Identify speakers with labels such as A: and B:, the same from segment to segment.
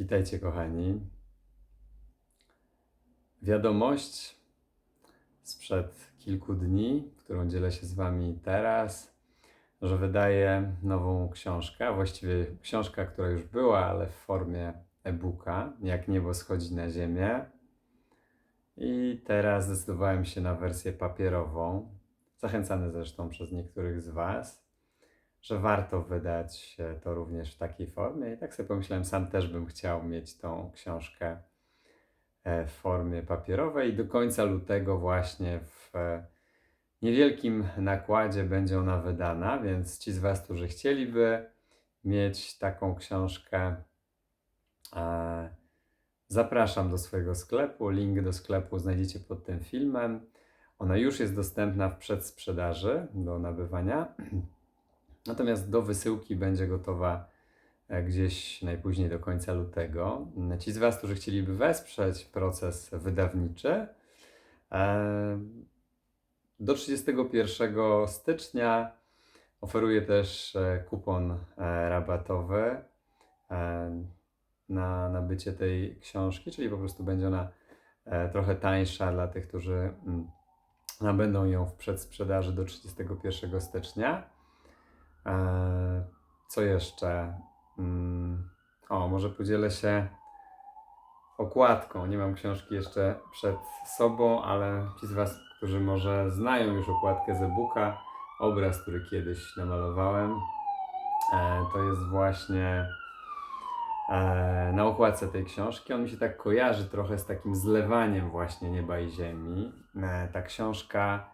A: Witajcie, kochani. Wiadomość sprzed kilku dni, którą dzielę się z Wami teraz, że wydaję nową książkę, właściwie książka, która już była, ale w formie e-booka, jak niebo schodzi na ziemię. I teraz zdecydowałem się na wersję papierową, zachęcany zresztą przez niektórych z Was, że warto wydać to również w takiej formie. I tak sobie pomyślałem, sam też bym chciał mieć tą książkę e, w formie papierowej. I do końca lutego właśnie w e, niewielkim nakładzie będzie ona wydana, więc ci z Was, którzy chcieliby mieć taką książkę, e, zapraszam do swojego sklepu. Link do sklepu znajdziecie pod tym filmem. Ona już jest dostępna w przedsprzedaży do nabywania. Natomiast do wysyłki będzie gotowa e, gdzieś najpóźniej do końca lutego. Ci z Was, którzy chcieliby wesprzeć proces wydawniczy, e, do 31 stycznia oferuję też e, kupon rabatowy na nabycie tej książki, czyli po prostu będzie ona trochę tańsza dla tych, którzy mm, nabędą ją w przedsprzedaży do 31 stycznia. E, co jeszcze? Mm, o, może podzielę się okładką. Nie mam książki jeszcze przed sobą, ale ci z Was, którzy może znają już okładkę z e-booka, obraz, który kiedyś namalowałem, e, to jest właśnie e, na okładce tej książki. On mi się tak kojarzy trochę z takim zlewaniem właśnie nieba i ziemi. Ta książka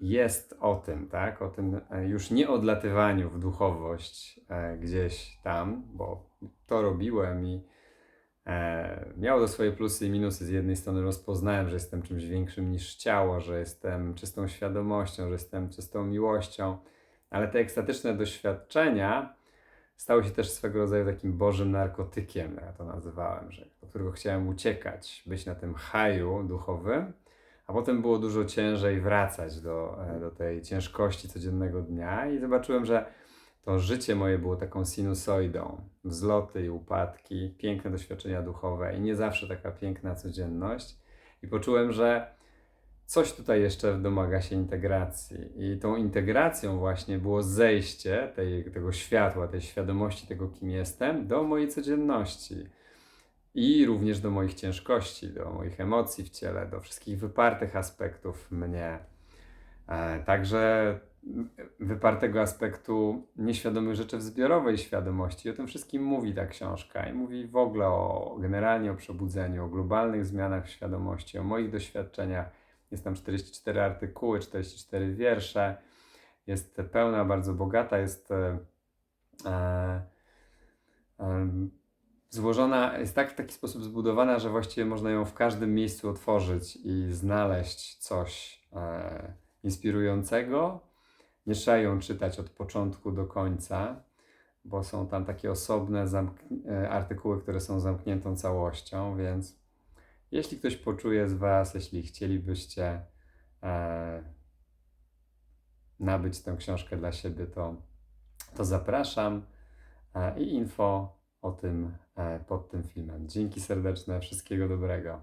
A: jest o tym, tak? O tym e, już nie odlatywaniu w duchowość e, gdzieś tam, bo to robiłem i e, miało to swoje plusy i minusy. Z jednej strony rozpoznałem, że jestem czymś większym niż ciało, że jestem czystą świadomością, że jestem czystą miłością, ale te ekstatyczne doświadczenia stały się też swego rodzaju takim bożym narkotykiem, ja to nazywałem, że, do którego chciałem uciekać, być na tym haju duchowym a potem było dużo ciężej wracać do, e, do tej ciężkości codziennego dnia i zobaczyłem, że to życie moje było taką sinusoidą. Wzloty i upadki, piękne doświadczenia duchowe i nie zawsze taka piękna codzienność. I poczułem, że coś tutaj jeszcze domaga się integracji. I tą integracją właśnie było zejście tej, tego światła, tej świadomości tego, kim jestem, do mojej codzienności i również do moich ciężkości, do moich emocji w ciele, do wszystkich wypartych aspektów mnie. E, także wypartego aspektu nieświadomych rzeczy w zbiorowej świadomości. O tym wszystkim mówi ta książka i mówi w ogóle o generalnie o przebudzeniu, o globalnych zmianach w świadomości, o moich doświadczeniach. Jest tam 44 artykuły, 44 wiersze. Jest pełna, bardzo bogata, jest e, e, złożona, jest tak w taki sposób zbudowana, że właściwie można ją w każdym miejscu otworzyć i znaleźć coś e, inspirującego. Nie trzeba ją czytać od początku do końca, bo są tam takie osobne e, artykuły, które są zamkniętą całością, więc jeśli ktoś poczuje z Was, jeśli chcielibyście e, nabyć tę książkę dla siebie, to, to zapraszam. E, I info o tym e, pod tym filmem. Dzięki serdeczne, wszystkiego dobrego.